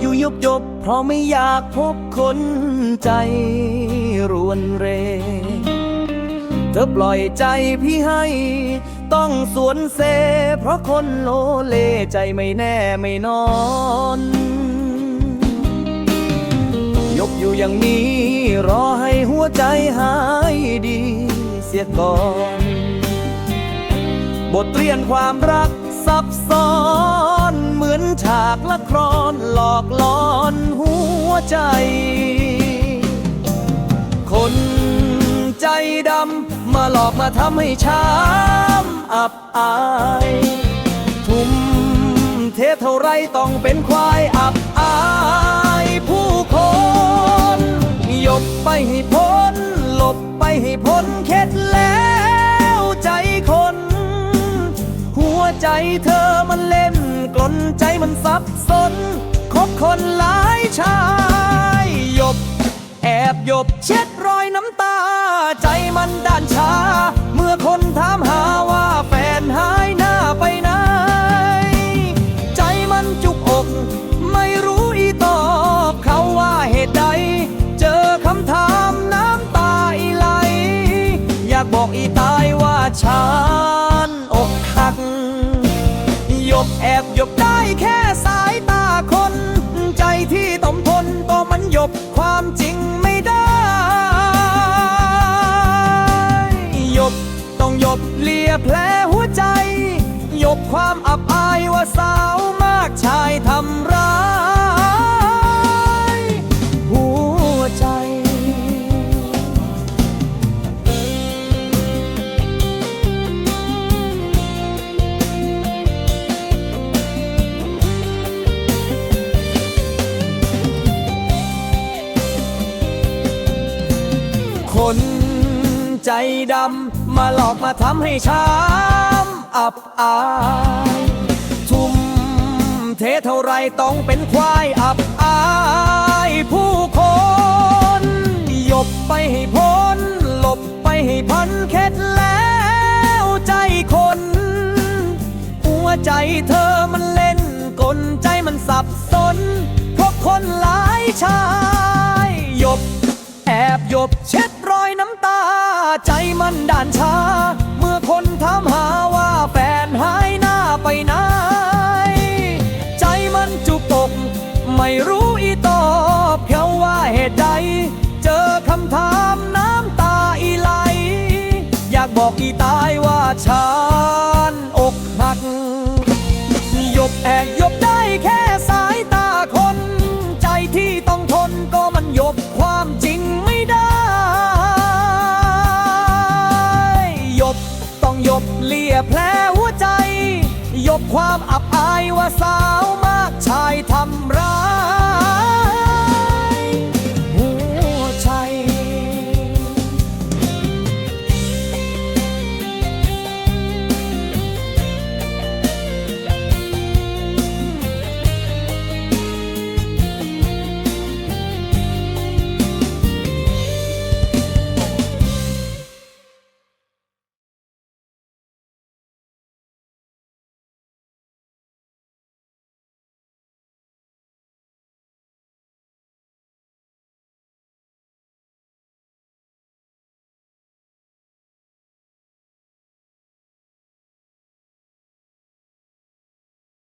อยู่ยบยบ เพราะไม่อยากพบคนใจรวนเร เธอปล่อยใจพี่ให้ ต้องสวนเซ เพราะคนโลเลใจไม่แน่ไม่นอน ยกอยู่อย่างนี้ รอให้หัวใจหายดีเสียก่อน บทเรียนความรักซับซ้อนเหมือนฉากละ ครหลอกลอนหัวใจ คนใจดำมาหลอกมาทำให้ช้ำอับอาย ทุ่มเทเท่าไรต้องเป็นควายอับอาย ใจเธอมันเล่น กลนใจมันสับสนคบคนหลายชายหยบ แอบหยบเช็ดรอยน้ำตา ใจมันด้านชา เมื่อคนถามหาว่าแฟนหายหน้าไปไหน ใจมันจุกอก ไม่รู้อีตอบเขาว่าเหตุใด เจอคำถามน้ำตาอีไหล อยากบอกอีตายว่าฉัน ต้องหยบเลียแผลหัวใจหยบความอับอายว่าสาวมากชายทำร้าย หัวใจ คนใจดำ มาหลอกมาทำให้ช้ำอับอายทุ่มเทเท่าไรต้องเป็นควายอับอายผู้คนหยบไปให้พ้น หลบไปให้พันเข็ดแล้วใจคน หัวใจเธอมันเล่นกลใจมันสับสน เพราะคนหลายชายหยบ แอบหยบเช็ มันด่านช้า เมื่อคนถามหาว่าแฟนหายหน้าไปไหน ใจมันจุกตกไม่รู้อีตอบเขาว่าเหตุใด เจอคำถามน้ำตาอีไหล อยากบอกอีตายว่าช้า บเลียแผลหัวใจหยบความอับอายว่าสาวมากชายทำร้าย